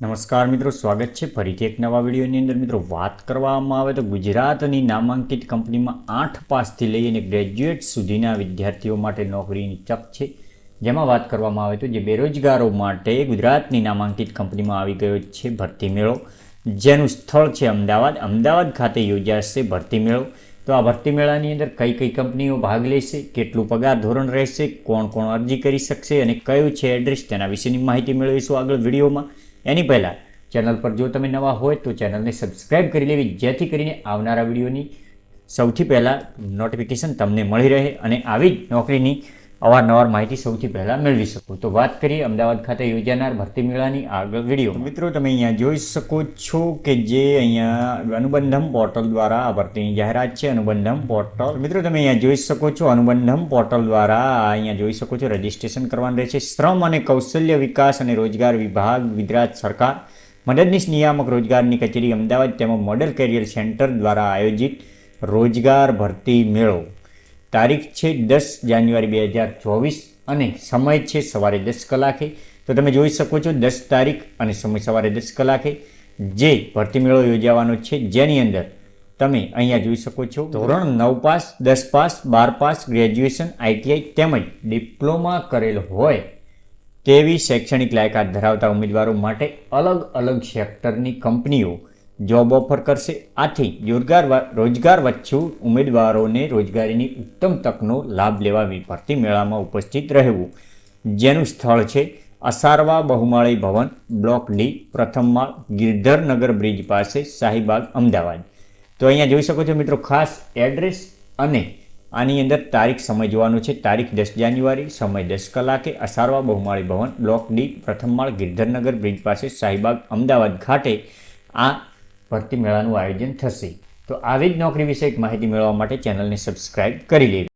નમસ્કાર મિત્રો, સ્વાગત છે ફરીથી એક નવા વિડીયોની અંદર. મિત્રો, વાત કરવામાં આવે તો ગુજરાતની નામાંકિત કંપનીમાં આઠ પાસથી લઈને ગ્રેજ્યુએટ સુધીના વિદ્યાર્થીઓ માટે નોકરીની તક છે. જેમાં વાત કરવામાં આવે તો જે બેરોજગારો માટે ગુજરાતની નામાંકિત કંપનીમાં આવી ગયો છે ભરતી મેળો, જેનું સ્થળ છે અમદાવાદ. અમદાવાદ ખાતે યોજાશે ભરતી મેળો. તો આ ભરતી મેળાની અંદર કઈ કઈ કંપનીઓ ભાગ લેશે, કેટલું પગાર ધોરણ રહેશે, કોણ કોણ અરજી કરી શકશે અને કયું છે એડ્રેસ તેના વિશેની માહિતી મેળવીશું આગળ વિડીયોમાં. એની પહેલાં ચેનલ પર જો તમે નવા હોય તો ચેનલને સબસ્ક્રાઈબ કરી લેવી, જેથી કરીને આવનારા વિડીયોની સૌથી પહેલાં નોટિફિકેશન તમને મળી રહે અને આવી જ નોકરીની અવારનવાર માહિતી સૌથી પહેલાં મેળવી શકો. તો વાત કરીએ અમદાવાદ ખાતે યોજાનાર ભરતી મેળાની આગળ વીડિયો મિત્રો તમે અહીંયા જોઈ શકો છો કે જે અહીંયા અનુબંધમ પોર્ટલ દ્વારા આ ભરતીની જાહેરાત છે, અનુબંધમ પોર્ટલ. મિત્રો તમે અહીંયા જોઈ શકો છો અનુબંધમ પોર્ટલ દ્વારા અહીંયા જોઈ શકો છો રજીસ્ટ્રેશન કરવાનું રહેશે. શ્રમ અને કૌશલ્ય વિકાસ અને રોજગાર વિભાગ, ગુજરાત સરકાર, મદદનીશ નિયામક રોજગારની કચેરી અમદાવાદ તેમજ મોડેલ કેરિયર સેન્ટર દ્વારા આયોજિત રોજગાર ભરતી મેળો. તારીખ છે દસ જાન્યુઆરી બે હજાર ચોવીસ અને સમય છે સવારે દસ કલાકે. તો તમે જોઈ શકો છો દસ તારીખ અને સમય સવારે દસ કલાકે. જે ભરતી મેળો યોજાવાનો છે જેની અંદર તમે અહીંયા જોઈ શકો છો ધોરણ નવ પાસ, દસ પાસ, બાર પાસ, ગ્રેજ્યુએશન, આઈટીઆઈ તેમજ ડિપ્લોમા કરેલ હોય તેવી શૈક્ષણિક લાયકાત ધરાવતા ઉમેદવારો માટે અલગ અલગ સેક્ટરની કંપનીઓ જોબ ઓફર કરશે. આથી રોજગાર રોજગાર વચ્ચુ ઉમેદવારોને રોજગારીની ઉત્તમ તકનો લાભ લેવા ભરતી મેળામાં ઉપસ્થિત રહેવું. જેનું સ્થળ છે અસારવા બહુમાળી ભવન બ્લોક ડી, પ્રથમ માળ, ગિરધરનગર બ્રિજ પાસે, શાહીબાગ, અમદાવાદ. તો અહીંયા જોઈ શકો છો મિત્રો, ખાસ એડ્રેસ અને આની અંદર તારીખ સમય જોવાનું છે. તારીખ દસ જાન્યુઆરી, સમય દસ કલાકે અસારવા બહુમાળી ભવન બ્લોક ડી, પ્રથમ માળ, ગિરધરનગર બ્રિજ પાસે, શાહીબાગ, અમદાવાદ ખાતે આ ભરતી મેળાનું આયોજન થશે. તો આવી જ નોકરી વિશે એક માહિતી મેળવવા માટે ચેનલને સબસ્ક્રાઇબ કરી લેવી